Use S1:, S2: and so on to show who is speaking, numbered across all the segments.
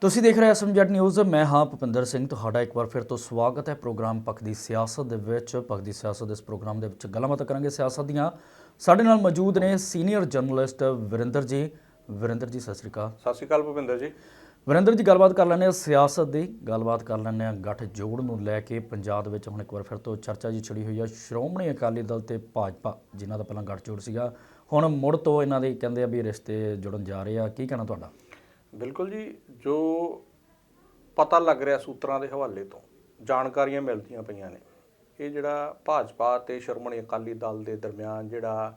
S1: ਤੁਸੀਂ ਦੇਖ ਰਹੇ ਹੋ ਐਸਐਮਜੈਡ ਨਿਊਜ਼ ਮੈਂ ਹਾਂ ਭੁਪਿੰਦਰ ਸਿੰਘ। ਤੁਹਾਡਾ ਇੱਕ ਵਾਰ ਫਿਰ ਤੋਂ ਸਵਾਗਤ ਹੈ ਪ੍ਰੋਗਰਾਮ ਪੱਖ ਦੀ ਸਿਆਸਤ ਦੇ ਵਿੱਚ। ਪੱਖ ਦੀ ਸਿਆਸਤ ਇਸ ਪ੍ਰੋਗਰਾਮ ਦੇ ਵਿੱਚ ਗੱਲਾਂ ਬਾਤਾਂ ਕਰਾਂਗੇ ਸਿਆਸਤ ਦੀਆਂ। ਸਾਡੇ ਨਾਲ ਮੌਜੂਦ ਨੇ ਸੀਨੀਅਰ ਜਰਨਲਿਸਟ ਵਿਰਿੰਦਰ ਜੀ। ਵਿਰਿੰਦਰ ਜੀ ਸਤਿ ਸ੍ਰੀ ਅਕਾਲ।
S2: ਸਤਿ ਸ਼੍ਰੀ ਅਕਾਲ ਭੁਪਿੰਦਰ ਜੀ।
S1: ਵਿਰਿੰਦਰ ਜੀ ਗੱਲਬਾਤ ਕਰ ਲੈਂਦੇ ਹਾਂ ਸਿਆਸਤ ਦੀ। ਗੱਲਬਾਤ ਕਰ ਲੈਂਦੇ ਹਾਂ ਗੱਠ ਜੋੜ ਨੂੰ ਲੈ ਕੇ ਪੰਜਾਬ ਦੇ ਵਿੱਚ ਹੁਣ ਇੱਕ ਵਾਰ ਫਿਰ ਤੋਂ ਚਰਚਾ ਜੀ ਛਿੜੀ ਹੋਈ ਹੈ। ਸ਼੍ਰੋਮਣੀ ਅਕਾਲੀ ਦਲ ਤੇ ਭਾਜਪਾ ਜਿਨ੍ਹਾਂ ਦਾ ਪਹਿਲਾਂ ਗੱਠ ਜੋੜ ਸੀਗਾ। ਹੁਣ ਮੁੜ ਤੋਂ ਇਹਨਾਂ ਦੇ ਕਹਿੰਦੇ ਆ ਵੀ ਰਿਸ਼ਤੇ ਜੁੜਨ ਜਾ ਰਹੇ ਆ। ਕੀ ਕਹਿਣਾ ਤੁਹਾਡਾ?
S2: ਬਿਲਕੁਲ ਜੀ, ਜੋ ਪਤਾ ਲੱਗ ਰਿਹਾ ਸੂਤਰਾਂ ਦੇ ਹਵਾਲੇ ਤੋਂ, ਜਾਣਕਾਰੀਆਂ ਮਿਲਦੀਆਂ ਪਈਆਂ ਨੇ। ਇਹ ਜਿਹੜਾ ਭਾਜਪਾ ਤੇ ਸ਼੍ਰੋਮਣੀ ਅਕਾਲੀ ਦਲ ਦੇ ਦਰਮਿਆਨ ਜਿਹੜਾ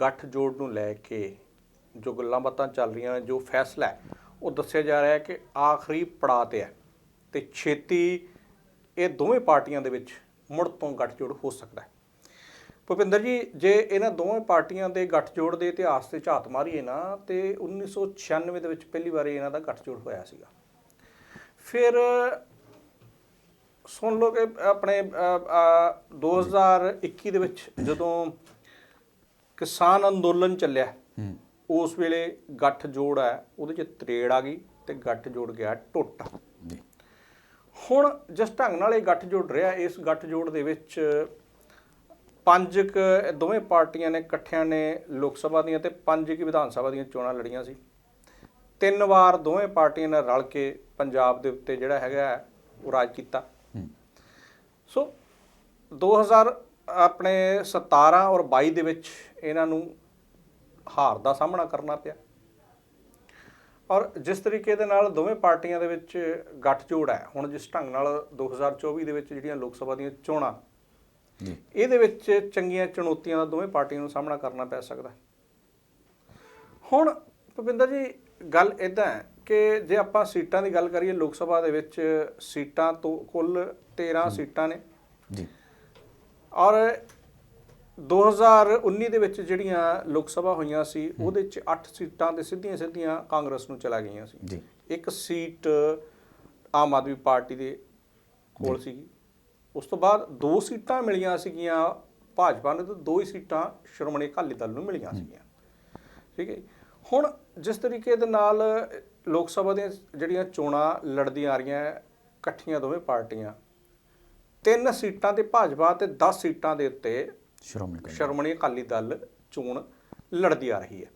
S2: ਗੱਠ ਜੋੜ ਨੂੰ ਲੈ ਕੇ ਜੋ ਗੱਲਾਂ ਬਾਤਾਂ ਚੱਲ ਰਹੀਆਂ, ਜੋ ਫੈਸਲਾ ਹੈ, ਉਹ ਦੱਸਿਆ ਜਾ ਰਿਹਾ ਹੈ ਕਿ ਆਖਰੀ ਪੜਾਅ ਤੇ ਹੈ ਤੇ ਛੇਤੀ ਇਹ ਦੋਵੇਂ ਪਾਰਟੀਆਂ ਦੇ ਵਿੱਚ ਮੁੜ ਤੋਂ ਗੱਠਜੋੜ ਹੋ ਸਕਦਾ ਹੈ। ਭੁਪਿੰਦਰ ਜੀ ਜੇ ਇਹਨਾਂ ਦੋਵੇਂ ਪਾਰਟੀਆਂ ਦੇ ਗੱਠਜੋੜ ਦੇ ਇਤਿਹਾਸ ਤੇ ਝਾਤ ਮਾਰੀਏ ਨਾ ਤੇ 1996 ਦੇ ਵਿੱਚ ਪਹਿਲੀ ਵਾਰੀ ਇਹਨਾਂ ਦਾ ਗੱਠਜੋੜ ਹੋਇਆ ਸੀਗਾ। ਫਿਰ ਸੁਣ ਲਓ ਕਿ ਆਪਣੇ ਅ, ਅ, 2021 ਦੇ ਵਿੱਚ ਜਦੋਂ ਕਿਸਾਨ ਅੰਦੋਲਨ ਚੱਲਿਆ ਉਸ ਵੇਲੇ ਗੱਠਜੋੜ ਹੈ ਉਹਦੇ 'ਚ ਤਰੇੜ ਆ ਗਈ ਤੇ ਗੱਠਜੋੜ ਗਿਆ ਟੁੱਟ। ਹੁਣ ਜਿਸ ਢੰਗ ਨਾਲ ਇਹ ਗੱਠ ਜੋੜ ਰਿਹਾ ਇਸ ਗੱਠ ਜੋੜ ਦੇ ਵਿੱਚ ਪੰਜ ਕੁ ਦੋਵੇਂ ਪਾਰਟੀਆਂ ਨੇ ਇਕੱਠਿਆਂ ਨੇ ਲੋਕ ਸਭਾ ਦੀਆਂ ਤੇ ਪੰਜ ਕੁ ਵਿਧਾਨ ਸਭਾ ਦੀਆਂ ਚੋਣਾਂ ਲੜੀਆਂ ਸੀ। ਤਿੰਨ ਵਾਰ ਦੋਵੇਂ ਪਾਰਟੀਆਂ ਨੇ ਰਲ ਕੇ ਪੰਜਾਬ ਦੇ ਉੱਤੇ ਜਿਹੜਾ ਹੈਗਾ ਉਹ ਰਾਜ ਕੀਤਾ। ਸੋ 2000 ਆਪਣੇ 17 ਔਰ 22 ਦੇ ਵਿੱਚ ਇਹਨਾਂ ਨੂੰ ਹਾਰ ਦਾ ਸਾਹਮਣਾ ਕਰਨਾ ਪਿਆ। ਔਰ ਜਿਸ ਤਰੀਕੇ ਦੇ ਨਾਲ ਦੋਵੇਂ ਪਾਰਟੀਆਂ ਦੇ ਵਿੱਚ ਗੱਠਜੋੜ ਹੈ ਹੁਣ ਜਿਸ ਢੰਗ ਨਾਲ 2024 ਦੇ ਵਿੱਚ ਜਿਹੜੀਆਂ ਲੋਕ ਸਭਾ ਦੀਆਂ ਚੋਣਾਂ ਇਹਦੇ ਵਿੱਚ ਚੰਗੀਆਂ ਚੁਣੌਤੀਆਂ ਦਾ ਦੋਵੇਂ ਪਾਰਟੀਆਂ ਨੂੰ ਸਾਹਮਣਾ ਕਰਨਾ ਪੈ ਸਕਦਾ। ਹੁਣ ਭੁਪਿੰਦਰ ਜੀ ਗੱਲ ਇਦਾਂ ਹੈ ਕਿ ਜੇ ਆਪਾਂ ਸੀਟਾਂ ਦੀ ਗੱਲ ਕਰੀਏ ਲੋਕ ਸਭਾ ਦੇ ਵਿੱਚ ਸੀਟਾਂ ਤੋਂ ਕੁੱਲ 13 ਸੀਟਾਂ ਨੇ।
S1: ਜੀ।
S2: ਔਰ 2019 ਦੇ ਵਿੱਚ ਜਿਹੜੀਆਂ ਲੋਕ ਸਭਾ ਹੋਈਆਂ ਸੀ ਉਹਦੇ ਚ 8 ਸੀਟਾਂ ਤੇ ਸਿੱਧੀਆਂ ਸਿੱਧੀਆਂ ਕਾਂਗਰਸ ਨੂੰ ਚਲਾ ਗਈਆਂ ਸੀ।
S1: ਜੀ।
S2: ਇੱਕ ਸੀਟ ਆਮ ਆਦਮੀ ਪਾਰਟੀ ਦੇ ਕੋਲ ਸੀਗੀ। ਉਸ ਤੋਂ ਬਾਅਦ ਦੋ ਸੀਟਾਂ ਮਿਲੀਆਂ ਸੀਗੀਆਂ ਭਾਜਪਾ ਨੂੰ ਤੇ ਦੋ ਹੀ ਸੀਟਾਂ ਸ਼੍ਰੋਮਣੀ ਅਕਾਲੀ ਦਲ ਨੂੰ ਮਿਲੀਆਂ ਸੀਗੀਆਂ। ਠੀਕ ਹੈ। ਹੁਣ ਜਿਸ ਤਰੀਕੇ ਦੇ ਨਾਲ ਲੋਕ ਸਭਾ ਦੀਆਂ ਜਿਹੜੀਆਂ ਚੋਣਾਂ ਲੜਦੀਆਂ ਆ ਰਹੀਆਂ ਇਕੱਠੀਆਂ ਦੋਵੇਂ ਪਾਰਟੀਆਂ ਤਿੰਨ ਸੀਟਾਂ ਤੇ ਭਾਜਪਾ ਤੇ 10 ਸੀਟਾਂ ਦੇ ਉੱਤੇ
S1: ਸ਼੍ਰੋਮਣੀ ਅਕਾਲੀ
S2: ਸ਼੍ਰੋਮਣੀ ਅਕਾਲੀ ਦਲ ਚੋਣ ਲੜਦੀ ਆ ਰਹੀ ਹੈ।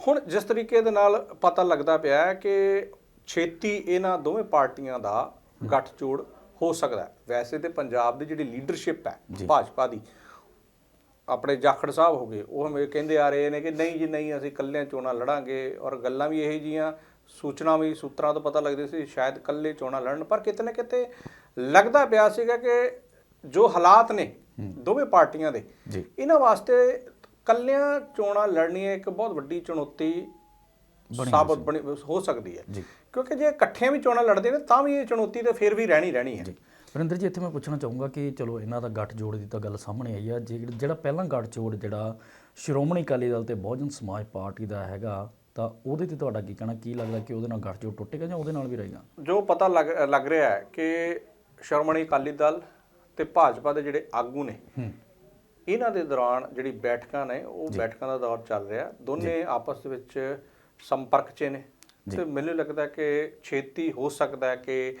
S2: ਹੁਣ ਜਿਸ ਤਰੀਕੇ ਦੇ ਨਾਲ ਪਤਾ ਲੱਗਦਾ ਪਿਆ ਹੈ ਕਿ ਛੇਤੀ ਇਹਨਾਂ ਦੋਵੇਂ ਪਾਰਟੀਆਂ ਦਾ ਗੱਠਜੋੜ ਹੋ ਸਕਦਾ ਵੈਸੇ ਤੇ ਪੰਜਾਬ ਦੀ ਜਿਹੜੀ ਲੀਡਰਸ਼ਿਪ ਹੈ। ਭਾਜਪਾ ਦੀ ਆਪਣੇ ਜਾਖੜ ਸਾਹਿਬ ਹੋ ਗਏ ਉਹ ਹਮੇ ਕਹਿੰਦੇ ਆ ਰਹੇ ਨੇ ਕਿ ਨਹੀਂ ਜੀ ਨਹੀਂ ਅਸੀਂ ਇਕੱਲਿਆਂ ਚੋਣਾਂ ਲੜਾਂਗੇ ਔਰ ਗੱਲਾਂ ਵੀ ਇਹੀ ਜੀਆਂ ਸੂਚਨਾ ਵੀ ਸੂਤਰਾਂ ਤੋਂ ਪਤਾ ਲੱਗਦੇ ਸੀ ਸ਼ਾਇਦ ਇਕੱਲੇ ਚੋਣਾਂ ਲੜਨ ਪਰ ਕਿਤੇ ਨਾ ਕਿਤੇ ਲੱਗਦਾ ਪਿਆ ਸੀਗਾ ਕਿ ਜੋ ਹਾਲਾਤ ਨੇ ਦੋਵੇਂ ਪਾਰਟੀਆਂ ਦੇ ਇਹਨਾਂ ਵਾਸਤੇ ਕੱਲਿਆਂ ਚੋਣਾਂ ਲੜਨੀਆਂ ਇੱਕ ਬਹੁਤ ਵੱਡੀ ਚੁਣੌਤੀ ਸਾਬਤ ਬਣੀ ਹੋ ਸਕਦੀ ਹੈ। ਕਿਉਂਕਿ ਜੇ ਇਕੱਠਿਆਂ ਵੀ ਚੋਣਾਂ ਲੜਦੇ ਨੇ ਤਾਂ ਵੀ ਇਹ ਚੁਣੌਤੀ ਤੇ ਫਿਰ ਵੀ ਰਹਿਣੀ ਰਹਿਣੀ ਹੈ।
S1: ਵਰਿੰਦਰ ਜੀ ਇੱਥੇ ਮੈਂ ਪੁੱਛਣਾ ਚਾਹੂੰਗਾ ਕਿ ਚਲੋ ਇਹਨਾਂ ਦਾ ਗੱਠ ਜੋੜ ਦੀ ਤਾਂ ਗੱਲ ਸਾਹਮਣੇ ਆਈ ਆ। ਜਿਹੜਾ ਪਹਿਲਾਂ ਗੱਠ ਜੋੜ ਜਿਹੜਾ ਸ਼੍ਰੋਮਣੀ ਅਕਾਲੀ ਦਲ ਤੇ ਬਹੁਜਨ ਸਮਾਜ ਪਾਰਟੀ ਦਾ ਹੈਗਾ ਤਾਂ ਉਹਦੇ ਤੇ ਤੁਹਾਡਾ ਕੀ ਕਹਿਣਾ? ਕੀ ਲੱਗਦਾ ਕਿ ਉਹਦੇ ਨਾਲ ਗੱਠ ਜੋੜ ਟੁੱਟੇਗਾ ਜਾਂ ਉਹਦੇ ਨਾਲ ਵੀ ਰਹੇਗਾ?
S2: ਜੋ ਪਤਾ ਲੱਗ ਲੱਗ ਰਿਹਾ ਹੈ ਕਿ ਸ਼੍ਰੋਮਣੀ ਅਕਾਲੀ ਦਲ ਤੇ ਭਾਜਪਾ ਦੇ ਜਿਹੜੇ ਆਗੂ ਨੇ ਇਹਨਾਂ ਦੇ ਦੌਰਾਨ ਜਿਹੜੀ ਬੈਠਕਾਂ ਨੇ ਉਹ ਬੈਠਕਾਂ ਦਾ ਦੌਰ ਚੱਲ ਰਿਹਾ। ਦੋਨੇ ਆਪਸ ਵਿੱਚ ਸੰਪਰਕ 'ਚ ਨੇ। ਤੇ ਮੈਨੂੰ ਲੱਗਦਾ ਕਿ ਛੇਤੀ ਹੋ ਸਕਦਾ ਹੈ ਕਿ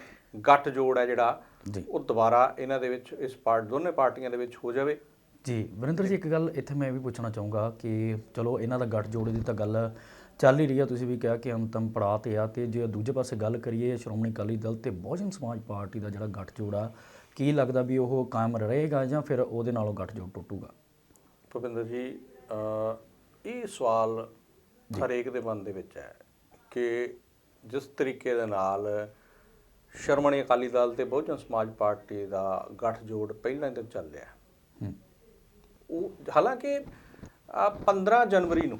S2: ਗੱਠ ਜੋੜ ਹੈ ਜਿਹੜਾ
S1: ਜੀ।
S2: ਉਹ ਦੁਬਾਰਾ ਇਹਨਾਂ ਦੇ ਵਿੱਚ ਇਸ ਪਾਰਟ ਦੋਨੇ ਪਾਰਟੀਆਂ ਦੇ ਵਿੱਚ ਹੋ ਜਾਵੇ।
S1: ਜੀ ਵਰਿੰਦਰ ਜੀ ਇੱਕ ਗੱਲ ਇੱਥੇ ਮੈਂ ਇਹ ਵੀ ਪੁੱਛਣਾ ਚਾਹੂੰਗਾ ਕਿ ਚਲੋ ਇਹਨਾਂ ਦਾ ਗੱਠ ਜੋੜ ਦੀ ਤਾਂ ਗੱਲ ਚੱਲ ਹੀ ਰਹੀ ਆ ਤੁਸੀਂ ਵੀ ਕਿਹਾ ਕਿ ਅੰਤਮ ਪੜਾਅ ਤੇ ਆ ਤੇ ਜੇ ਦੂਜੇ ਪਾਸੇ ਗੱਲ ਕਰੀਏ ਸ਼੍ਰੋਮਣੀ ਅਕਾਲੀ ਦਲ ਤੇ ਬਹੁਜਨ ਸਮਾਜ ਪਾਰਟੀ ਦਾ ਜਿਹੜਾ ਗੱਠ ਜੋੜ ਆ ਕੀ ਲੱਗਦਾ ਵੀ ਉਹ ਕਾਇਮ ਰਹੇਗਾ ਜਾਂ ਫਿਰ ਉਹਦੇ ਨਾਲੋਂ ਗੱਠ ਜੋੜ ਟੁੱਟੂਗਾ?
S2: ਭੁਪਿੰਦਰ ਜੀ ਇਹ ਸਵਾਲ ਹਰੇਕ ਦੇ ਮਨ ਦੇ ਵਿੱਚ ਹੈ ਕਿ ਜਿਸ ਤਰੀਕੇ ਦੇ ਨਾਲ ਸ਼੍ਰੋਮਣੀ ਅਕਾਲੀ ਦਲ ਤੇ ਬਹੁਜਨ ਸਮਾਜ ਪਾਰਟੀ ਦਾ ਗੱਠਜੋੜ ਪਹਿਲਾਂ ਹੀ ਤੋਂ ਚੱਲ ਰਿਹਾ।
S1: ਹੂੰ।
S2: ਉਹ ਹਾਲਾਂਕਿ ਅ, 15 ਜਨਵਰੀ ਨੂੰ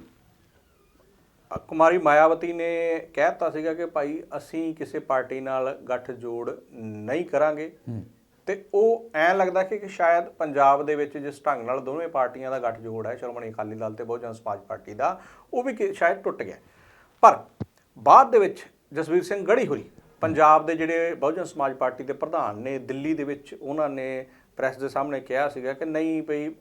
S2: ਕੁਮਾਰੀ ਮਾਇਆਵਤੀ ਨੇ ਕਹਿਤਾ ਸੀਗਾ ਕਿ ਭਾਈ ਅਸੀਂ ਕਿਸੇ ਪਾਰਟੀ ਨਾਲ ਗੱਠਜੋੜ ਨਹੀਂ ਕਰਾਂਗੇ।
S1: ਹੂੰ।
S2: ਤੇ ਉਹ ਐਂ ਲੱਗਦਾ ਕਿ ਕਿ ਸ਼ਾਇਦ ਪੰਜਾਬ ਦੇ ਵਿੱਚ ਜਿਸ ਢੰਗ ਨਾਲ ਦੋਵੇਂ ਪਾਰਟੀਆਂ ਦਾ ਗੱਠਜੋੜ ਹੈ, ਸ਼੍ਰੋਮਣੀ ਅਕਾਲੀ ਦਲ ਤੇ ਬਹੁਜਨ ਸਮਾਜ ਪਾਰਟੀ ਦਾ, ਉਹ ਵੀ ਕਿ- ਸ਼ਾਇਦ ਟੁੱਟ ਗਿਆ। ਪਰ ਬਾਅਦ ਦੇ ਵਿੱਚ ਜਸਵੀਰ ਸਿੰਘ ਗੜੀ ਹੋਰੀ, ਪੰਜਾਬ ਦੇ ਜਿਹੜੇ ਬਹੁਜਨ ਸਮਾਜ ਪਾਰਟੀ ਦੇ ਪ੍ਰਧਾਨ ਨੇ, ਦਿੱਲੀ ਦੇ ਵਿੱਚ ਉਹਨਾਂ ਨੇ ਪ੍ਰੈਸ ਦੇ ਸਾਹਮਣੇ ਕਿਹਾ ਸੀਗਾ ਕਿ ਨਹੀਂ ਭਈ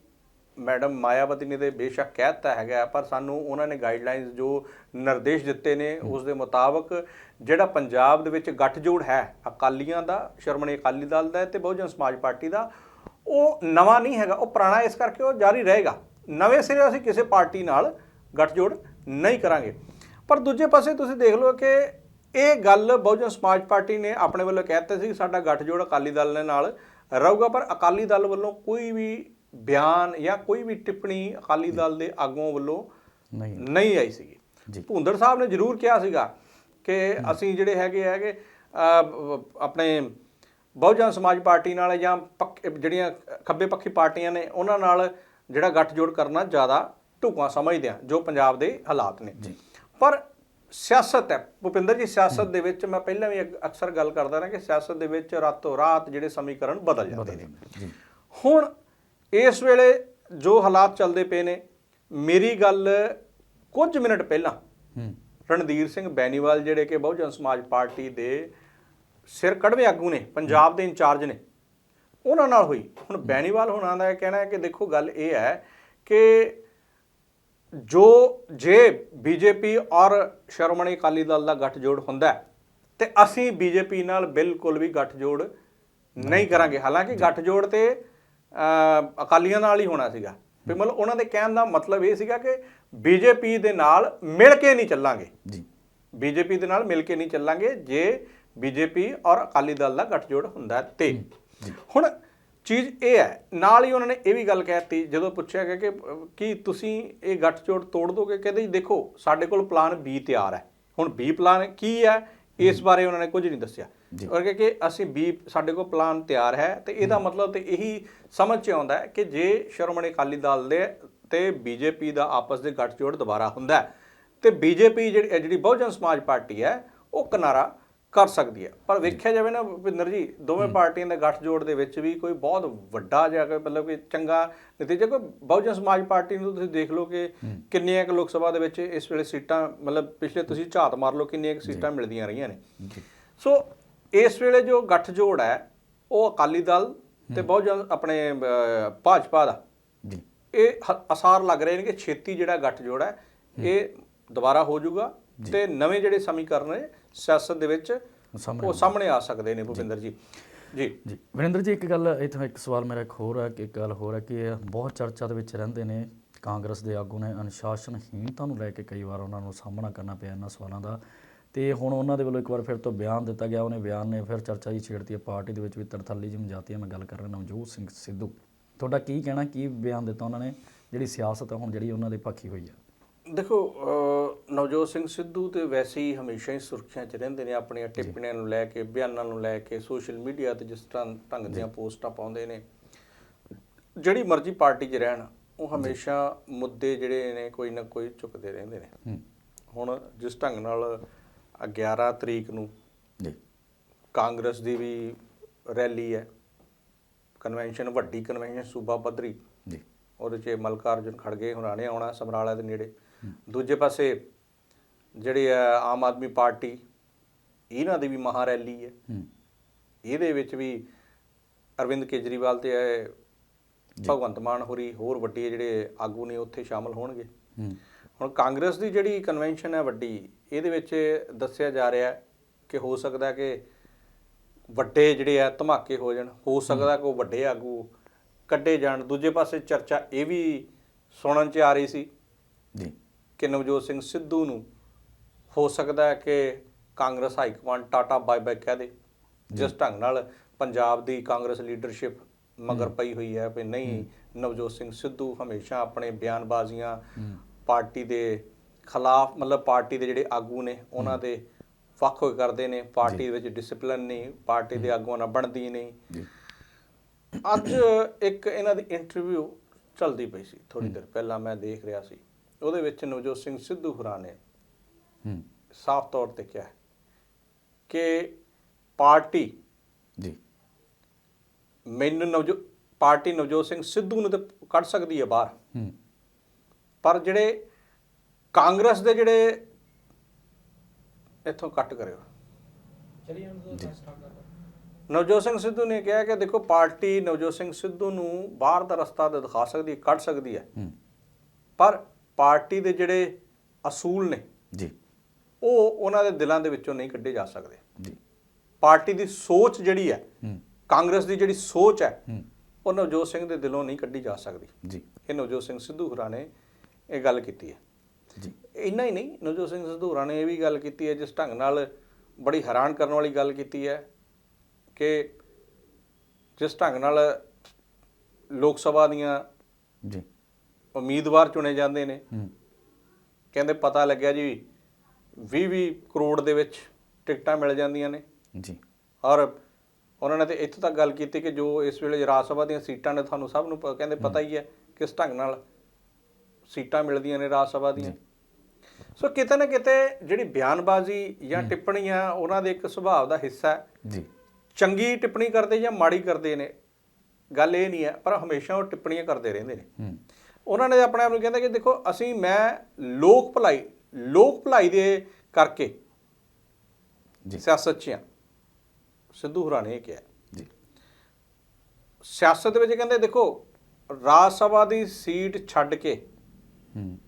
S2: ਮੈਡਮ ਮਾਇਆਵਤੀ ਨੇ ਤੇ ਬੇਸ਼ੱਕ ਕਹਿਤਾ ਹੈਗਾ ਪਰ ਸਾਨੂੰ ਉਹਨਾਂ ਨੇ ਗਾਈਡਲਾਈਨਸ ਜੋ ਨਿਰਦੇਸ਼ ਦਿੱਤੇ ਨੇ ਉਸ ਦੇ ਮੁਤਾਬਕ ਜਿਹੜਾ ਪੰਜਾਬ ਦੇ ਵਿੱਚ ਗੱਠਜੋੜ ਹੈ ਅਕਾਲੀਆਂ ਦਾ ਸ਼੍ਰੋਮਣੀ ਅਕਾਲੀ ਦਲ ਦਾ ਤੇ ਬਹੁਜਨ ਸਮਾਜ ਪਾਰਟੀ ਦਾ ਉਹ ਨਵਾਂ ਨਹੀਂ ਹੈਗਾ ਉਹ ਪੁਰਾਣਾ ਇਸ ਕਰਕੇ ਉਹ ਜਾਰੀ ਰਹੇਗਾ। ਨਵੇਂ ਸਿਰੇ ਅਸੀਂ ਕਿਸੇ ਪਾਰਟੀ ਨਾਲ ਗੱਠਜੋੜ ਨਹੀਂ ਕਰਾਂਗੇ। ਪਰ ਦੂਜੇ ਪਾਸੇ ਤੁਸੀਂ ਦੇਖ ਲਓ ਕਿ ਇਹ ਗੱਲ ਬਹੁਜਨ ਸਮਾਜ ਪਾਰਟੀ ਨੇ ਆਪਣੇ ਵੱਲੋਂ ਕਹਿਤੇ ਸੀ ਕਿ ਸਾਡਾ ਗੱਠਜੋੜ ਅਕਾਲੀ ਦਲ ਨਾਲ ਰਹੂਗਾ ਪਰ ਅਕਾਲੀ ਦਲ ਵੱਲੋਂ ਕੋਈ ਵੀ ਬਿਆਨ ਜਾਂ ਕੋਈ ਵੀ ਟਿੱਪਣੀ ਅਕਾਲੀ ਦਲ ਦੇ ਆਗੂਆਂ ਵੱਲੋਂ
S1: ਨਹੀਂ
S2: ਨਹੀਂ ਆਈ ਸੀਗੀ।
S1: ਜੀ।
S2: ਭੁੰਦਰ ਸਾਹਿਬ ਨੇ ਜ਼ਰੂਰ ਕਿਹਾ ਸੀਗਾ ਕਿ ਅਸੀਂ ਜਿਹੜੇ ਹੈਗੇ ਹੈਗੇ ਆਪਣੇ ਬਹੁਜਨ ਸਮਾਜ ਪਾਰਟੀ ਨਾਲ ਜਾਂ ਜਿਹੜੀਆਂ ਖੱਬੇ ਪੱਖੀ ਪਾਰਟੀਆਂ ਨੇ ਉਹਨਾਂ ਨਾਲ ਜਿਹੜਾ ਗੱਠਜੋੜ ਕਰਨਾ ਜ਼ਿਆਦਾ ਢੁਕਵਾਂ ਸਮਝਦੇ ਆ ਜੋ ਪੰਜਾਬ ਦੇ ਹਾਲਾਤ ਨੇ।
S1: ਜੀ।
S2: ਪਰ ਸਿਆਸਤ ਹੈ। ਭੁਪਿੰਦਰ ਜੀ ਸਿਆਸਤ ਦੇ ਵਿੱਚ ਮੈਂ ਪਹਿਲਾਂ ਵੀ ਅਕ- ਅਕਸਰ ਗੱਲ ਕਰਦਾ ਰਿਹਾ ਕਿ ਸਿਆਸਤ ਦੇ ਵਿੱਚ ਰਾਤੋਂ ਰਾਤ ਜਿਹੜੇ ਸਮੀਕਰਨ ਬਦਲ ਜਾਂਦੇ ਨੇ।
S1: ਜੀ।
S2: ਹੁਣ ਇਸ ਵੇਲੇ ਜੋ ਹਾਲਾਤ ਚੱਲਦੇ ਪਏ ਨੇ ਮੇਰੀ ਗੱਲ ਕੁਝ ਮਿੰਟ ਪਹਿਲਾਂ ਰਣਧੀਰ ਸਿੰਘ ਬੈਨੀਵਾਲ ਜਿਹੜੇ ਕਿ ਬਹੁਜਨ ਸਮਾਜ ਪਾਰਟੀ ਦੇ ਸਿਰ ਕੜਵੇਂ ਆਗੂ ਨੇ ਪੰਜਾਬ ਦੇ ਇੰਚਾਰਜ ਨੇ ਉਹਨਾਂ ਨਾਲ ਹੋਈ। ਹੁਣ ਬੈਨੀਵਾਲ ਹੋਣਾ ਦਾ ਕਹਿਣਾ ਹੈ ਕਿ ਦੇਖੋ ਗੱਲ ਇਹ ਹੈ ਕਿ ਜੋ ਜੇ ਬੀਜੇਪੀ ਔਰ ਸ਼੍ਰੋਮਣੀ ਅਕਾਲੀ ਦਲ ਦਾ ਗੱਠਜੋੜ ਹੁੰਦਾ ਤੇ ਅਸੀਂ ਬੀਜੇਪੀ ਨਾਲ ਬਿਲਕੁਲ ਵੀ ਗੱਠਜੋੜ ਨਹੀਂ ਕਰਾਂਗੇ। ਹਾਲਾਂਕਿ ਗੱਠਜੋੜ ਤੇ ਅਕਾਲੀਆਂ ਨਾਲ ਹੀ ਹੋਣਾ ਸੀਗਾ। ਵੀ ਮਤਲਬ ਉਹਨਾਂ ਦੇ ਕਹਿਣ ਦਾ ਮਤਲਬ ਇਹ ਸੀਗਾ ਕਿ ਬੀਜੇਪੀ ਦੇ ਨਾਲ ਮਿਲ ਕੇ ਨਹੀਂ ਚੱਲਾਂਗੇ।
S1: ਜੀ।
S2: ਬੀਜੇਪੀ ਦੇ ਨਾਲ ਮਿਲ ਕੇ ਨਹੀਂ ਚੱਲਾਂਗੇ ਜੇ ਬੀਜੇਪੀ ਔਰ ਅਕਾਲੀ ਦਲ ਦਾ ਗੱਠਜੋੜ ਹੁੰਦਾ ਤੇ। ਹੁਣ ਚੀਜ਼ ਇਹ ਹੈ ਨਾਲ ਹੀ ਉਹਨਾਂ ਨੇ ਇਹ ਵੀ ਗੱਲ ਕਹਿਤੀ ਜਦੋਂ ਪੁੱਛਿਆ ਗਿਆ ਕਿ ਕੀ ਤੁਸੀਂ ਇਹ ਗੱਠਜੋੜ ਤੋੜ ਦੋਗੇ ਕਹਿੰਦੇ ਜੀ ਦੇਖੋ ਸਾਡੇ ਕੋਲ ਪਲਾਨ ਬੀ ਤਿਆਰ ਹੈ। ਹੁਣ ਬੀ ਪਲਾਨ ਕੀ ਹੈ ਇਸ ਬਾਰੇ ਉਹਨਾਂ ਨੇ ਕੁਝ ਨਹੀਂ ਦੱਸਿਆ। ਔਰ ਕਿ ਕਿ ਅਸੀਂ ਬੀ ਸਾਡੇ ਕੋਲ ਪਲਾਨ ਤਿਆਰ ਹੈ ਤੇ ਇਹਦਾ ਮਤਲਬ ਤੇ ਇਹੀ ਸਮਝ ਚ ਆਉਂਦਾ ਹੈ ਕਿ ਜੇ ਸ਼੍ਰੋਮਣੀ ਅਕਾਲੀ ਦਲ ਦੇ ਤੇ ਬੀਜੇਪੀ ਦਾ ਆਪਸ ਦੇ ਗੱਠਜੋੜ ਦੁਬਾਰਾ ਹੁੰਦਾ ਤੇ ਬੀਜੇਪੀ ਜਿਹੜੀ ਜਿਹੜੀ ਬਹੁਜਨ ਸਮਾਜ ਪਾਰਟੀ ਹੈ ਉਹ ਕਿਨਾਰਾ ਕਰ ਸਕਦੀ ਹੈ। ਪਰ ਵੇਖਿਆ ਜਾਵੇ ਨਾ ਭੁਪਿੰਦਰ ਜੀ ਦੋਵੇਂ ਪਾਰਟੀਆਂ ਦੇ ਗੱਠਜੋੜ ਦੇ ਵਿੱਚ ਵੀ ਕੋਈ ਬਹੁਤ ਵੱਡਾ ਜਿਹਾ ਕੋਈ ਮਤਲਬ ਕਿ ਚੰਗਾ ਨਤੀਜਾ ਕੋਈ ਬਹੁਜਨ ਸਮਾਜ ਪਾਰਟੀ ਨੂੰ ਤੁਸੀਂ ਦੇਖ ਲਓ ਕਿ ਕਿੰਨੀਆਂ ਕੁ ਲੋਕ ਸਭਾ ਦੇ ਵਿੱਚ ਇਸ ਵੇਲੇ ਸੀਟਾਂ ਮਤਲਬ ਪਿਛਲੇ ਤੁਸੀਂ ਝਾਤ ਮਾਰ ਲਓ ਕਿੰਨੀਆਂ ਕੁ ਸੀਟਾਂ ਮਿਲਦੀਆਂ ਰਹੀਆਂ ਨੇ। ਸੋ ਇਸ ਵੇਲੇ ਜੋ ਗੱਠਜੋੜ ਹੈ ਉਹ ਅਕਾਲੀ ਦਲ ਤੇ ਬਹੁਜਨ ਆਪਣੇ ਅਹ, ਭਾਜਪਾ ਦਾ।
S1: ਜੀ।
S2: ਇਹ ਅਸਾਰ ਲੱਗ ਰਹੇ ਨੇ ਕਿ ਛੇਤੀ ਜਿਹੜਾ ਗੱਠਜੋੜ ਹੈ ਇਹ ਦੁਬਾਰਾ ਹੋ ਜਾਊਗਾ ਤੇ ਨਵੇਂ ਜਿਹੜੇ ਸਮੀਕਰਨ ਨੇ ਸਿਆਸਤ ਦੇ ਵਿੱਚ ਉਹ ਸਾਹਮਣੇ ਆ ਸਕਦੇ ਨੇ ਭੁਪਿੰਦਰ ਜੀ। ਜੀ।
S1: ਜੀ। ਵਰਿੰਦਰ ਜੀ ਇੱਕ ਗੱਲ ਇੱਥੇ ਇੱਕ ਸਵਾਲ ਮੇਰਾ ਇੱਕ ਹੋਰ ਹੈ ਕਿ ਇੱਕ ਗੱਲ ਹੋਰ ਹੈ ਕਿ ਬਹੁਤ ਚਰਚਾ ਦੇ ਵਿੱਚ ਰਹਿੰਦੇ ਨੇ ਕਾਂਗਰਸ ਦੇ ਆਗੂ ਨੇ ਅਨੁਸ਼ਾਸਨਹੀਨਤਾ ਨੂੰ ਲੈ ਕੇ ਕਈ ਵਾਰ ਉਹਨਾਂ ਨੂੰ ਸਾਹਮਣਾ ਕਰਨਾ ਪਿਆ ਇਹਨਾਂ ਸਵਾਲਾਂ ਦਾ। ਤੇ ਹੁਣ ਉਹਨਾਂ ਦੇ ਵੱਲੋਂ ਇੱਕ ਵਾਰ ਫਿਰ ਤੋਂ ਬਿਆਨ ਦਿੱਤਾ ਗਿਆ। ਉਹਨੇ ਬਿਆਨ ਨੇ ਫਿਰ ਚਰਚਾ ਹੀ ਛੇੜਤੀ ਹੈ। ਪਾਰਟੀ ਦੇ ਵਿੱਚ ਵੀ ਤਰਥੱਲੀਜ਼ਮ ਜਾਤੀ ਹੈ। ਮੈਂ ਗੱਲ ਕਰ ਰਿਹਾ ਨਵਜੋਤ ਸਿੰਘ ਸਿੱਧੂ। ਤੁਹਾਡਾ ਕੀ ਕਹਿਣਾ ਕੀ ਬਿਆਨ ਦਿੱਤਾ ਉਹਨਾਂ ਨੇ? ਜਿਹੜੀ ਸਿਆਸਤ ਹੈ ਹੁਣ ਜਿਹੜੀ ਉਹਨਾਂ ਦੇ ਪੱਖੀ ਹੋਈ ਹੈ
S2: ਦੇਖੋ ਨਵਜੋਤ ਸਿੰਘ ਸਿੱਧੂ ਤੇ ਵੈਸੇ ਹੀ ਹਮੇਸ਼ਾ ਹੀ ਸੁਰਖੀਆਂ 'ਚ ਰਹਿੰਦੇ ਨੇ। ਆਪਣੀਆਂ ਟਿੱਪਣੀਆਂ ਨੂੰ ਲੈ ਕੇ ਬਿਆਨਾਂ ਨੂੰ ਲੈ ਕੇ ਸੋਸ਼ਲ ਮੀਡੀਆ ਤੇ ਜਿਸ ਤਰ੍ਹਾਂ ਢੰਗ ਦੀਆਂ ਪੋਸਟਾਂ ਪਾਉਂਦੇ ਨੇ। ਜਿਹੜੀ ਮਰਜ਼ੀ ਪਾਰਟੀ 'ਚ ਰਹਿਣ ਉਹ ਹਮੇਸ਼ਾ ਮੁੱਦੇ ਜਿਹੜੇ ਨੇ ਕੋਈ ਨਾ ਕੋਈ ਚੁੱਕਦੇ ਰਹਿੰਦੇ ਨੇ। ਹੁਣ ਜਿਸ ਢੰਗ ਨਾਲ 11 ਤਰੀਕ ਨੂੰ
S1: ਜੀ।
S2: ਕਾਂਗਰਸ ਦੀ ਵੀ ਰੈਲੀ ਹੈ। ਕਨਵੈਨਸ਼ਨ ਵੱਡੀ ਕਨਵੈਨਸ਼ਨ ਸੂਬਾ ਪੱਧਰੀ।
S1: ਜੀ।
S2: ਉਹਦੇ 'ਚ ਮਲਕਾਰਜੁਨ ਖੜਗੇ ਹੁਰਾਣੇ ਆਉਣਾ ਸਮਰਾਲਾ ਦੇ ਨੇੜੇ। ਦੂਜੇ ਪਾਸੇ ਜਿਹੜੀ ਆਮ ਆਦਮੀ ਪਾਰਟੀ ਇਹਨਾਂ ਦੀ ਵੀ ਮਹਾ ਰੈਲੀ ਹੈ। ਇਹਦੇ ਵਿੱਚ ਵੀ ਅਰਵਿੰਦ ਕੇਜਰੀਵਾਲ ਤੇ ਭਗਵੰਤ ਮਾਨ ਹੋਰੀ ਹੋਰ ਵੱਡੇ ਜਿਹੜੇ ਆਗੂ ਨੇ ਉੱਥੇ ਸ਼ਾਮਲ ਹੋਣਗੇ। ਹੁਣ ਕਾਂਗਰਸ ਦੀ ਜਿਹੜੀ ਕਨਵੈਨਸ਼ਨ ਹੈ ਵੱਡੀ ਇਹਦੇ ਵਿੱਚ ਦੱਸਿਆ ਜਾ ਰਿਹਾ ਕਿ ਹੋ ਸਕਦਾ ਕਿ ਵੱਡੇ ਜਿਹੜੇ ਆ ਧਮਾਕੇ ਹੋ ਜਾਣ ਹੋ ਸਕਦਾ ਕਿ ਉਹ ਵੱਡੇ ਆਗੂ ਕੱਢੇ ਜਾਣ। ਦੂਜੇ ਪਾਸੇ ਚਰਚਾ ਇਹ ਵੀ ਸੁਣਨ 'ਚ ਆ ਰਹੀ ਸੀ
S1: ਜੀ।
S2: ਕਿ ਨਵਜੋਤ ਸਿੰਘ ਸਿੱਧੂ ਨੂੰ ਹੋ ਸਕਦਾ ਕਿ Congress high command tata bye bye ਕਹਿ ਦੇ। ਜਿਸ ਢੰਗ ਨਾਲ ਪੰਜਾਬ ਦੀ ਕਾਂਗਰਸ ਲੀਡਰਸ਼ਿਪ ਮਗਰ ਪਈ ਹੋਈ ਹੈ ਵੀ ਨਹੀਂ ਨਵਜੋਤ ਸਿੰਘ ਸਿੱਧੂ ਹਮੇਸ਼ਾ ਆਪਣੇ ਬਿਆਨਬਾਜ਼ੀਆਂ ਪਾਰਟੀ ਦੇ ਖਿਲਾਫ ਮਤਲਬ ਪਾਰਟੀ ਦੇ ਜਿਹੜੇ ਆਗੂ ਨੇ ਉਹਨਾਂ ਦੇ ਵੱਖ ਹੋਏ ਕਰਦੇ ਨੇ ਪਾਰਟੀ ਦੇ ਵਿੱਚ ਡਿਸਪਲਿਨ ਨਹੀਂ ਪਾਰਟੀ ਦੇ ਆਗੂਆਂ ਨਾਲ ਬਣਦੀ ਨਹੀਂ। ਅੱਜ ਇੱਕ ਇਹਨਾਂ ਦੀ ਇੰਟਰਵਿਊ ਚੱਲਦੀ ਪਈ ਸੀ ਥੋੜੀ ਦੇਰ ਪਹਿਲਾਂ ਮੈਂ ਦੇਖ ਰਿਹਾ ਸੀ। ਉਹਦੇ ਵਿੱਚ ਨਵਜੋਤ ਸਿੰਘ ਸਿੱਧੂ ਹੁਰਾਂ ਨੇ
S1: ਹੂੰ।
S2: ਸਾਫ਼ ਤੌਰ ਤੇ ਕਿਹਾ ਕਿ ਪਾਰਟੀ
S1: ਜੀ।
S2: ਮੈਨੂੰ ਨਵਜੋ ਪਾਰਟੀ ਨਵਜੋਤ ਸਿੰਘ ਸਿੱਧੂ ਨੂੰ ਤੇ ਕੱਢ ਸਕਦੀ ਹੈ ਬਾਹਰ।
S1: ਹੂੰ।
S2: ਪਰ ਜਿਹੜੇ ਕਾਂਗਰਸ ਦੇ ਜਿਹੜੇ ਇੱਥੋਂ ਕੱਟ ਕਰਿਓ। ਨਵਜੋਤ ਸਿੰਘ ਸਿੱਧੂ ਨੇ ਕਿਹਾ ਕਿ ਦੇਖੋ ਪਾਰਟੀ ਨਵਜੋਤ ਸਿੰਘ ਸਿੱਧੂ ਨੂੰ ਬਾਹਰ ਦਾ ਰਸਤਾ ਤਾਂ ਦਿਖਾ ਸਕਦੀ ਹੈ ਕੱਢ ਸਕਦੀ ਹੈ। ਪਰ ਪਾਰਟੀ ਦੇ ਜਿਹੜੇ ਅਸੂਲ ਨੇ
S1: ਜੀ।
S2: ਉਹ ਉਹਨਾਂ ਦੇ ਦਿਲਾਂ ਦੇ ਵਿੱਚੋਂ ਨਹੀਂ ਕੱਢੇ ਜਾ ਸਕਦੇ।
S1: ਜੀ।
S2: ਪਾਰਟੀ ਦੀ ਸੋਚ ਜਿਹੜੀ ਹੈ। ਕਾਂਗਰਸ ਦੀ ਜਿਹੜੀ ਸੋਚ ਹੈ
S1: ਹੂੰ।
S2: ਉਹ ਨਵਜੋਤ ਸਿੰਘ ਦੇ ਦਿਲੋਂ ਨਹੀਂ ਕੱਢੀ ਜਾ ਸਕਦੀ।
S1: ਜੀ।
S2: ਇਹ ਨਵਜੋਤ ਸਿੰਘ ਸਿੱਧੂ ਹੋਰਾਂ ਨੇ ਇਹ ਗੱਲ ਕੀਤੀ ਹੈ।
S1: ਜੀ।
S2: ਇੰਨਾ ਹੀ ਨਹੀਂ ਨਵਜੋਤ ਸਿੰਘ ਸਿੱਧੂ ਹੋਰਾਂ ਨੇ ਇਹ ਵੀ ਗੱਲ ਕੀਤੀ ਹੈ ਜਿਸ ਢੰਗ ਨਾਲ ਬੜੀ ਹੈਰਾਨ ਕਰਨ ਵਾਲੀ ਗੱਲ ਕੀਤੀ ਹੈ ਕਿ ਜਿਸ ਢੰਗ ਨਾਲ ਲੋਕ ਸਭਾ ਦੀਆਂ
S1: ਜੀ।
S2: ਉਮੀਦਵਾਰ ਚੁਣੇ ਜਾਂਦੇ ਨੇ।
S1: ਹੂੰ।
S2: ਕਹਿੰਦੇ ਪਤਾ ਲੱਗਿਆ ਜੀ 20-20 ਕਰੋੜ ਦੇ ਵਿੱਚ ਟਿਕਟਾਂ ਮਿਲ ਜਾਂਦੀਆਂ ਨੇ।
S1: ਜੀ।
S2: ਔਰ ਉਹਨਾਂ ਨੇ ਤੇ ਇੱਥੋਂ ਤੱਕ ਗੱਲ ਕੀਤੀ ਕਿ ਜੋ ਇਸ ਵੇਲੇ ਰਾਜ ਸਭਾ ਦੀਆਂ ਸੀਟਾਂ ਨੇ ਤੁਹਾਨੂੰ ਸਭ ਨੂੰ ਕਹਿੰਦੇ ਪਤਾ ਹੀ। ਹੈ ਕਿਸ ਢੰਗ ਨਾਲ ਸੀਟਾਂ ਮਿਲਦੀਆਂ ਨੇ ਰਾਜ ਸਭਾ ਦੀਆਂ। ਸੋ ਕਿਤੇ ਨਾ ਕਿਤੇ ਜਿਹੜੀ ਬਿਆਨਬਾਜ਼ੀ ਜਾਂ ਟਿੱਪਣੀਆਂ ਉਹਨਾਂ ਦੇ ਇੱਕ ਸੁਭਾਅ ਦਾ ਹਿੱਸਾ ਹੈ।
S1: ਜੀ।
S2: ਚੰਗੀ ਟਿੱਪਣੀ ਕਰਦੇ ਜਾਂ ਮਾੜੀ ਕਰਦੇ ਨੇ ਗੱਲ ਇਹ ਨਹੀਂ ਹੈ ਪਰ ਹਮੇਸ਼ਾ ਉਹ ਟਿੱਪਣੀਆਂ ਕਰਦੇ ਰਹਿੰਦੇ ਨੇ। ਉਹਨਾਂ ਨੇ ਆਪਣੇ ਆਪ ਨੂੰ ਕਹਿੰਦੇ ਕਿ ਦੇਖੋ ਅਸੀਂ ਮੈਂ ਲੋਕ ਭਲਾਈ ਲੋਕ ਭਲਾਈ ਦੇ ਕਰਕੇ
S1: ਜੀ।
S2: ਸਿਆਸਤ 'ਚ ਹਾਂ। ਸਿੱਧੂ ਹੋਰਾਂ ਨੇ ਇਹ ਕਿਹਾ।
S1: ਜੀ।
S2: ਸਿਆਸਤ ਵਿੱਚ ਕਹਿੰਦੇ ਦੇਖੋ ਰਾਜ ਸਭਾ ਦੀ ਸੀਟ ਛੱਡ ਕੇ
S1: ਹੂੰ।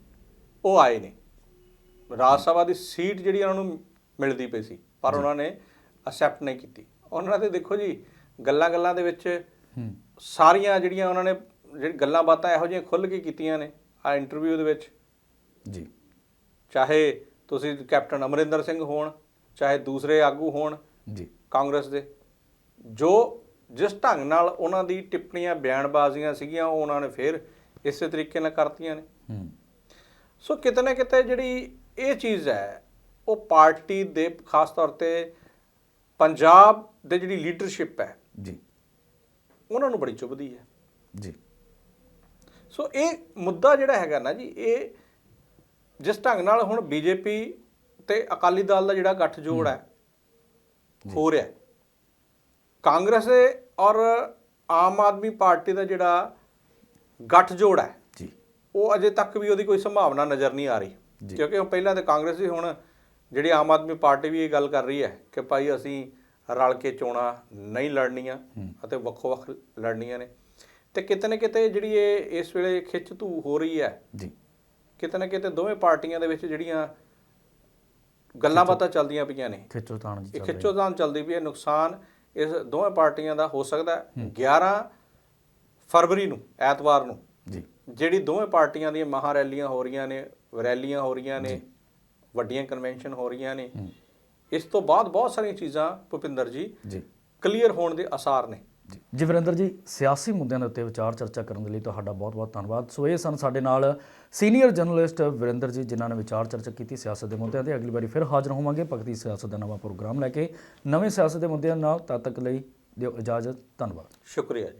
S2: ਉਹ ਆਏ ਨੇ। ਰਾਜ ਸਭਾ ਦੀ ਸੀਟ ਜਿਹੜੀ ਉਹਨਾਂ ਨੂੰ ਮਿਲਦੀ ਪਈ ਸੀ ਪਰ ਉਹਨਾਂ ਨੇ ਅਸੈਪਟ ਨਹੀਂ ਕੀਤੀ। ਉਹਨਾਂ ਦੇ ਦੇਖੋ ਜੀ ਗੱਲਾਂ ਗੱਲਾਂ ਦੇ ਵਿੱਚ ਸਾਰੀਆਂ ਜਿਹੜੀਆਂ ਉਹਨਾਂ ਨੇ ਜਿਹੜੀ ਗੱਲਾਂ ਬਾਤਾਂ ਇਹੋ ਜਿਹੀਆਂ ਖੁੱਲ੍ਹ ਕੇ ਕੀਤੀਆਂ ਨੇ ਆ ਇੰਟਰਵਿਊ ਦੇ ਵਿੱਚ।
S1: ਜੀ।
S2: ਚਾਹੇ ਤੁਸੀਂ ਕੈਪਟਨ ਅਮਰਿੰਦਰ ਸਿੰਘ ਹੋਣ ਚਾਹੇ ਦੂਸਰੇ ਆਗੂ ਹੋਣ
S1: ਜੀ।
S2: ਕਾਂਗਰਸ ਦੇ ਜੋ ਜਿਸ ਢੰਗ ਨਾਲ ਉਹਨਾਂ ਦੀ ਟਿੱਪਣੀਆਂ ਬਿਆਨਬਾਜ਼ੀਆਂ ਸੀਗੀਆਂ ਉਹ ਉਹਨਾਂ ਨੇ ਫਿਰ ਇਸੇ ਤਰੀਕੇ ਨਾਲ ਕਰਤੀਆਂ ਨੇ।
S1: ਹੂੰ।
S2: ਸੋ ਕਿਤੇ ਨਾ ਕਿਤੇ ਜਿਹੜੀ ਇਹ ਚੀਜ਼ ਹੈ ਉਹ ਪਾਰਟੀ ਦੇ ਖਾਸ ਤੌਰ ਤੇ ਪੰਜਾਬ ਦੇ ਜਿਹੜੀ ਲੀਡਰਸ਼ਿਪ ਹੈ
S1: ਜੀ।
S2: ਉਹਨਾਂ ਨੂੰ ਬੜੀ ਚੁਭਦੀ ਹੈ।
S1: ਜੀ।
S2: ਸੋ ਇਹ ਮੁੱਦਾ ਜਿਹੜਾ ਹੈਗਾ ਨਾ ਜੀ ਇਹ ਜਿਸ ਢੰਗ ਨਾਲ ਹੁਣ ਬੀਜੇਪੀ ਤੇ ਅਕਾਲੀ ਦਲ ਦਾ ਜਿਹੜਾ ਗੱਠਜੋੜ ਹੈ ਹੋ। ਰਿਹਾ ਹੈ। ਕਾਂਗਰਸ ਔਰ ਆਮ ਆਦਮੀ ਪਾਰਟੀ ਦਾ ਜਿਹੜਾ ਗੱਠਜੋੜ ਹੈ
S1: ਜੀ।
S2: ਉਹ ਅਜੇ ਤੱਕ ਵੀ ਉਹਦੀ ਕੋਈ ਸੰਭਾਵਨਾ ਨਜ਼ਰ ਨਹੀਂ ਆ ਰਹੀ। ਕਿਉਂਕਿ ਹੁਣ ਪਹਿਲਾਂ ਤੇ ਕਾਂਗਰਸ ਸੀ ਹੁਣ ਜਿਹੜੀ ਆਮ ਆਦਮੀ ਪਾਰਟੀ ਵੀ ਇਹ ਗੱਲ ਕਰ ਰਹੀ ਹੈ ਕਿ ਭਾਈ ਅਸੀਂ ਰਲ ਕੇ ਚੋਣਾਂ ਨਹੀਂ ਲੜਨੀਆਂ ਅਤੇ ਵੱਖੋ-ਵੱਖ ਲੜਨੀਆਂ ਨੇ। ਤੇ ਕਿਤੇ ਨਾ ਕਿਤੇ ਜਿਹੜੀ ਇਹ ਇਸ ਵੇਲੇ ਖਿੱਚ ਧੂ ਹੋ ਰਹੀ ਹੈ
S1: ਜੀ।
S2: ਕਿਤੇ ਨਾ ਕਿਤੇ ਦੋਵੇਂ ਪਾਰਟੀਆਂ ਦੇ ਵਿੱਚ ਜਿਹੜੀਆਂ ਗੱਲਾਂ ਬਾਤਾਂ ਚੱਲਦੀਆਂ ਪਈਆਂ ਨੇ।
S1: ਖਿੱਚੋ ਤਾਣ ਜੀ ਚੱਲ ਰਹੀ
S2: ਚੱਲਦੀ ਪਈ ਹੈ। ਨੁਕਸਾਨ ਇਸ ਦੋਵੇਂ ਪਾਰਟੀਆਂ ਦਾ ਹੋ ਸਕਦਾ ਹੈ। 11 ਫਰਵਰੀ ਨੂੰ ਐਤਵਾਰ ਨੂੰ ਜਿਹੜੀ ਦੋਵੇਂ ਪਾਰਟੀਆਂ ਦੀਆਂ ਮਹਾ ਰੈਲੀਆਂ ਹੋ ਰਹੀਆਂ ਨੇ ਰੈਲੀਆਂ ਹੋ ਰਹੀਆਂ ਨੇ ਵੱਡੀਆਂ ਕਨਵੈਨਸ਼ਨ ਹੋ ਰਹੀਆਂ ਨੇ ਇਸ ਤੋਂ ਬਾਅਦ ਬਹੁਤ ਸਾਰੀਆਂ ਚੀਜ਼ਾਂ ਭੁਪਿੰਦਰ ਜੀ
S1: ਜੀ।
S2: ਕਲੀਅਰ ਹੋਣ ਦੇ ਆਸਾਰ ਨੇ।
S1: ਜੀ। ਵਰਿੰਦਰ ਜੀ ਸਿਆਸੀ ਮੁੱਦਿਆਂ ਦੇ ਉੱਤੇ ਵਿਚਾਰ ਚਰਚਾ ਕਰਨ ਦੇ ਲਈ ਤੁਹਾਡਾ ਬਹੁਤ-ਬਹੁਤ ਧੰਨਵਾਦ। ਸੋ ਇਹ ਸਨ ਸਾਡੇ ਨਾਲ ਸੀਨੀਅਰ ਜਰਨਲਿਸਟ ਵਰਿੰਦਰ ਜੀ ਜਿਨ੍ਹਾਂ ਨੇ ਵਿਚਾਰ ਚਰਚਾ ਕੀਤੀ ਸਿਆਸਤ ਦੇ ਮੁੱਦਿਆਂ ਤੇ। ਅਗਲੀ ਵਾਰੀ ਫਿਰ ਹਾਜ਼ਰ ਹੋਵਾਂਗੇ ਭਗਤੀ ਸਿਆਸਤ ਦਾ ਨਵਾਂ ਪ੍ਰੋਗਰਾਮ ਲੈ ਕੇ। ਨਵੇਂ ਸਿਆਸਤ ਦੇ ਮੁੱਦਿਆਂ ਨਾਲ ਤਦ ਤੱਕ ਲਈ ਦਿਓ ਇਜਾਜ਼ਤ। ਧੰਨਵਾਦ।
S2: ਸ਼ੁਕਰੀਆ ਜੀ।